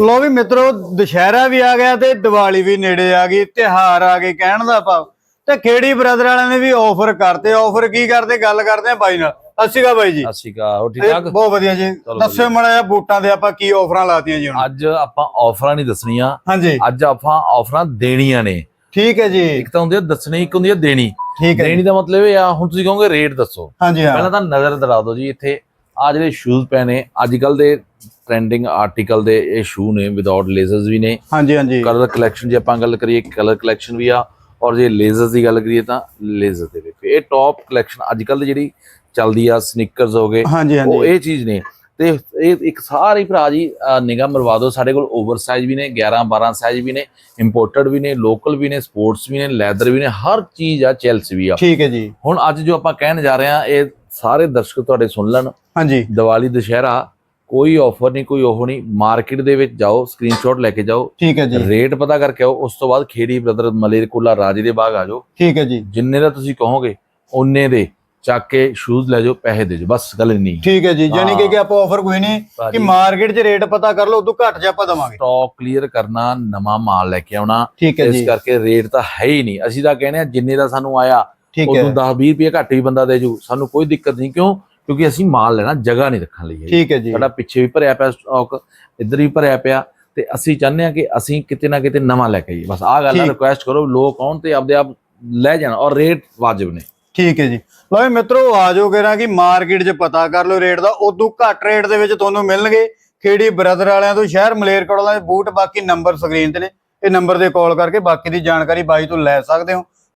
ਲੋ ਵੀ ਮਿੱਤਰੋ ਦੁਸ਼ਹਿਰਾ ਵੀ ਆ ਗਿਆ ਤੇ ਦੀਵਾਲੀ ਵੀ ਨੇੜੇ ਆ ਗਈ ਤਿਹਾਰ ਆ ਗਏ ਕਹਿਣ ਦਾ ਭਾਵ। ਤੇ ਖੇੜੀ ਬ੍ਰਦਰ ਵਾਲਿਆਂ ਨੇ ਵੀ ਆਫਰ ਕਰਤੇ? ਆਫਰ ਕੀ ਕਰਦੇ? ਗੱਲ ਕਰਦੇ ਆ ਬਾਈ ਨਾਲ। ਅਸੀਂ ਕਾ ਬਾਈ ਜੀ। ਅਕਾਲ ਹੋ ਠੀਕ ਠਾਕ? ਬਹੁਤ ਵਧੀਆ ਜੀ। ਦੱਸਿਓ ਮੜਾ ਜਿਹਾ ਬੂਟਾਂ ਦੇ ਆਪਾਂ ਕੀ ਆਫਰਾਂ ਲਾਤੀਆਂ ਜੀ ਹੁਣ। ਅੱਜ ਆਪਾਂ ਆਫਰਾਂ ਨਹੀਂ ਦੱਸਣੀਆਂ। ਹਾਂਜੀ। ਅੱਜ ਆਪਾਂ ਆਫਰਾਂ ਦੇਣੀਆਂ ਨੇ। ਠੀਕ ਹੈ ਜੀ। ਇੱਕ ਤਾਂ ਹੁੰਦੀ ਹੈ ਦੱਸਣੀ ਇੱਕ ਹੁੰਦੀ ਹੈ ਦੇਣੀ। ਠੀਕ ਹੈ ਦੇਣੀ। ਦਾ ਮਤਲਬ ਇਹ ਆ ਹੁਣ ਤੁਸੀਂ ਕਹੋਗੇ ਰੇਟ ਦੱਸੋ। ਹਾਂਜੀ ਪਹਿਲਾਂ ਤਾਂ ਨਜ਼ਰ ਦਿਲਾ ਦਿਓ ਜੀ ਇੱਥੇ ਆ ਜਿਹੜੇ ਸ਼ੂਜ਼ ਪਏ ਨੇ ਅੱਜ ਕੱਲ ਦੇ ਟ੍ਰੈਂਡਿੰਗ ਆਰਟੀਕਲ ਦੇ ਇਹ ਸ਼ੂ ਨੇ ਵਿਦਆਊਟ ਲੇਜ਼ਰਸ ਵੀ ਨੇ। ਹਾਂਜੀ ਹਾਂਜੀ। ਕਲਰ ਕਲੈਕਸ਼ਨ ਜੇ ਆਪਾਂ ਗੱਲ ਕਰੀਏ ਕਲਰ ਕਲੈਕਸ਼ਨ ਵੀ ਆ ਔਰ ਜੇ ਲੇਜ਼ਰਸ ਦੀ ਗੱਲ ਕਰੀਏ ਤਾਂ ਲੇਜ਼ਰ ਦੇ ਵਿੱਚ। ਇਹ ਟੌਪ ਕਲੈਕਸ਼ਨ ਅੱਜ ਕੱਲ ਦੀ ਜਿਹੜੀ ਚੱਲਦੀ ਆ ਸਨੀਕਰਸ ਹੋ ਗਏ ਉਹ ਇਹ ਚੀਜ਼ ਨੇ। ਤੇ ਇਹ ਇੱਕ ਸਾਰੇ ਭਰਾ ਜੀ ਨਿਗਾਹ ਮਰਵਾ ਦਿਓ ਸਾਡੇ ਕੋਲ ਓਵਰ ਸਾਈਜ਼ ਵੀ ਨੇ 11 12 ਸਾਈਜ਼ ਵੀ ਨੇ ਇੰਪੋਰਟਡ ਵੀ ਨੇ ਲੋਕਲ ਵੀ ਨੇ ਸਪੋਰਟਸ ਵੀ ਨੇ ਲੈਦਰ ਵੀ ਨੇ ਹਰ ਚੀਜ਼ ਆ ਚੈਲਸ ਵੀ ਆ। ਠੀਕ ਹੈ ਜੀ। ਹੁਣ ਅੱਜ ਜੋ ਆਪਾਂ ਕਹਿਣ ਜਾ ਰਹੇ ਆ ਇਹ ਸਾਰੇ ਦਰਸ਼ਕ ਤੁਹਾਡੇ ਸੁਣ ਲੈਣ। ਹਾਂਜੀ। ਦੀਵਾਲੀ ਦੁਸ਼ਹਿਰਾ ਕੋਈ ਆਫਰ ਨਹੀਂ ਕੋਈ ਉਹ ਨਹੀਂ। ਮਾਰਕੀਟ ਦੇ ਵਿੱਚ ਜਾਓ ਸਕਰੀਨਸ਼ਾਟ ਲੈ ਕੇ ਜਾਓ। ਠੀਕ ਹੈ ਜੀ। ਰੇਟ ਪਤਾ ਕਰਕੇ ਆਓ ਉਸ ਤੋਂ ਬਾਅਦ ਖੇੜੀ ਬ੍ਰਦਰ ਮਲੇਰਕੋਲਾ ਰਾਜੇ ਦੇ ਬਾਗ ਆ ਜਾਓ। ਠੀਕ ਹੈ ਜੀ। ਜਿੰਨੇ ਦਾ ਤੁਸੀਂ ਕਹੋਗੇ ਓਨੇ ਦੇ। ਚੱਕ ਕੇ ਸ਼ੂਜ਼ ਲੈ ਜਾਓ ਪੈਸੇ ਦੇ ਜਾਓ ਬਸ ਗੱਲ ਇੰਨੀ ਠੀਕ ਹੈ ਜੀ ਯਾਨੀ ਕਿ। ਕਿ ਆਪਾਂ ਆਫਰ ਕੋਈ ਨਹੀਂ ਕਿ। ਮਾਰਕੀਟ 'ਚ ਰੇਟ ਪਤਾ ਕਰ ਲਓ ਉਦੋਂ ਘੱਟ ਜਾ ਆਪਾਂ ਦਵਾਂਗੇ। ਸਟਾਕ ਕਲੀਅਰ ਕਰਨਾ ਨਵਾਂ ਮਾਲ ਲੈ ਕੇ ਆਉਣਾ। ਠੀਕ ਹੈ ਇਸ ਕਰਕੇ ਰੇਟ ਤਾਂ ਹੈ ਹੀ ਨਹੀਂ। ਅਸੀਂ ਤਾਂ ਕਹਿੰਦੇ ਆ ਜਿੰਨੇ ਦਾ ਸਾਨੂੰ ਆਇਆ ਠੀਕ ਹੈ। ਉਦੋਂ 10 20 ਰੁਪਏ ਘੱਟ ਵੀ ਬੰਦਾ ਦੇ ਜੂ। ਸਾਨੂੰ ਕੋਈ ਦਿੱਕਤ ਨਹੀਂ ਕਿਉਂ? ਕਿਉਂਕਿ ਅਸੀਂ ਮਾਲ ਲੈਣਾ ਜਗ੍ਹਾ ਨਹੀਂ ਰੱਖਣ ਲਈ ਹੈ ਠੀਕ ਹੈ ਜੀ। ਸਾਡਾ ਪਿੱਛੇ ਵੀ ਭਰਿਆ ਪਿਆ ਸਟਾਕ ਇੱਧਰ ਵੀ ਭਰਿਆ ਪਿਆ ਤੇ ਅਸੀਂ ਚਾਹੁੰਦੇ ਆ ਕਿ ਅਸੀਂ ਕਿਤੇ ਨਾ ਕਿਤੇ ਨਵਾਂ ਲੈ ਕੇ ਆਈਏ। ਬਸ ਆਹ ਗੱਲ। ਰਿਕੁਐਸਟ ਕਰੋ ਲੋਕ ਆਉਣ ਤੇ ਆਪਦੇ ਆਪ ਲੈ ਜਾਣ ਔਰ ਰੇਟ ਵਾਜਬ ਨੇ। ਠੀਕ ਹੈ ਜੀ। ਲਓ ਵੀ ਮਿੱਤਰੋ ਆ ਜਾਓ ਕਿਰਾ ਕਿ ਮਾਰਕੀਟ 'ਚ ਪਤਾ ਕਰ ਲਓ ਰੇਟ ਦਾ ਉਦੋਂ ਘੱਟ ਰੇਟ ਦੇ ਵਿੱਚ ਤੁਹਾਨੂੰ ਮਿਲਣਗੇ। ਖੇੜੀ ਬ੍ਰਦਰ ਵਾਲਿਆਂ ਤੋਂ ਸ਼ਹਿਰ ਮਲੇਰਕੋਟਲਾ ਦੇ ਬੂਟ ਬਾਕੀ ਨੰਬਰ ਸਕਰੀਨ ਤੇ ਨੇ। ਇਹ ਨੰਬਰ ਤੇ ਕਾਲ ਕਰਕੇ ਬਾਕੀ ਦੀ ਜਾਣਕਾਰੀ ਬਾਈ ਤੋਂ ਲੈ ਸਕਦੇ ਹੋ।